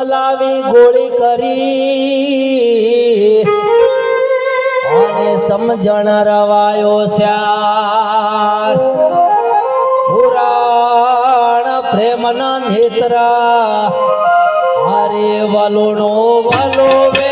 ગમલાવી ગોળી કરી. અને સમજણ રવાયો શ્યાર. પુરાણ પ્રેમના નેત્રા. હરે વલુણો વલો વેસે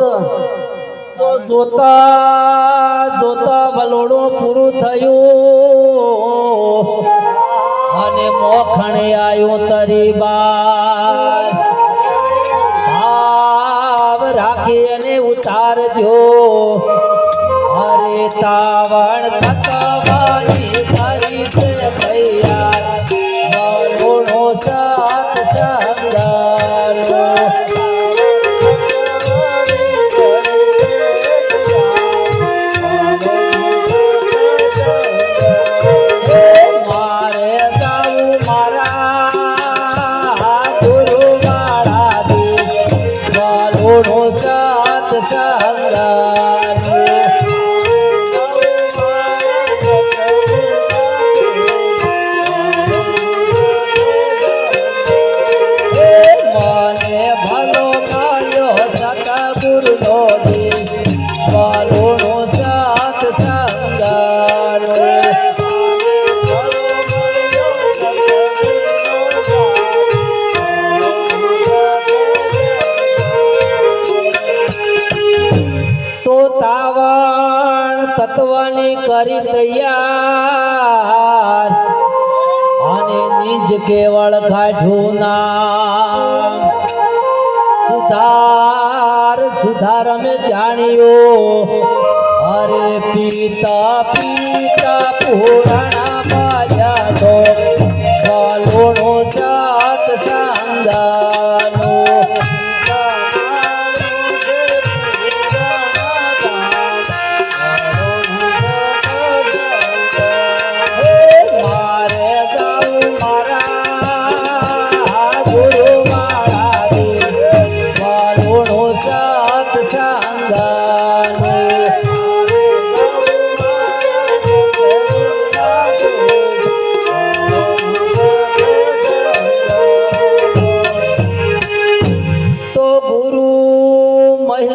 તો જોતા જોતા વલોડું પૂરું થયું. અને મોખણે આવ્યું તરી બાર ભાવ રાખી અને ઉતારજો. અરે તાવણ થકવાની કરી તૈયાર. અને નિજ કેવળ કાઢું નામ સુધાર સુધાર અમે જાણ્યો. અરે પિતા પિતા, પુરાણા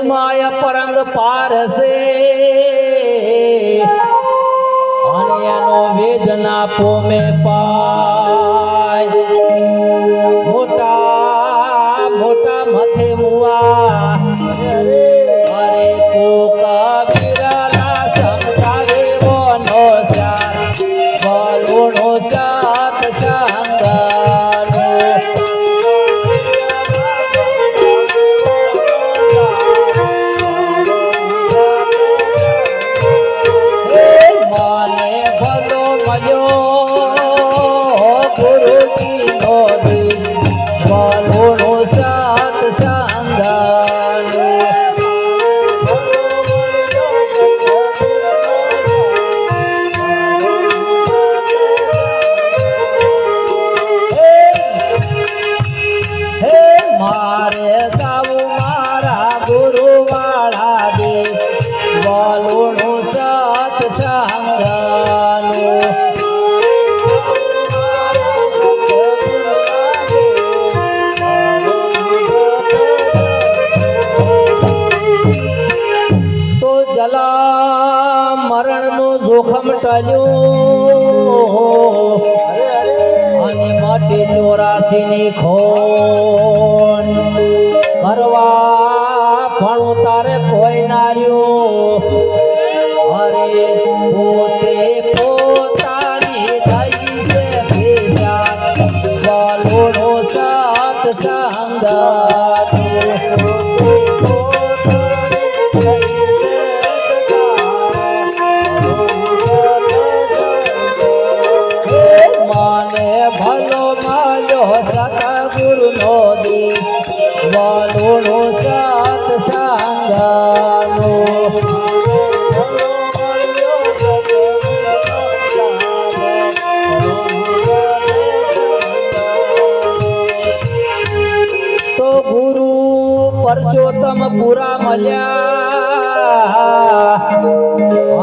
મહિમાય પરંગ પારસે. અને એનો વેદના પોમે પાય. મોટા મોટા મથે મુવા ટળ્યું અને માટે ચોરાસી ની ખોન પરસોત્તમ પુરા મળ્યા.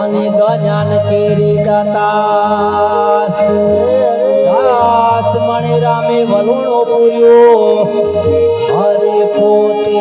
અને ગજાન કેરી દાતા દાસ મણી રામે વલુણો પૂર્યો. હરે પોતે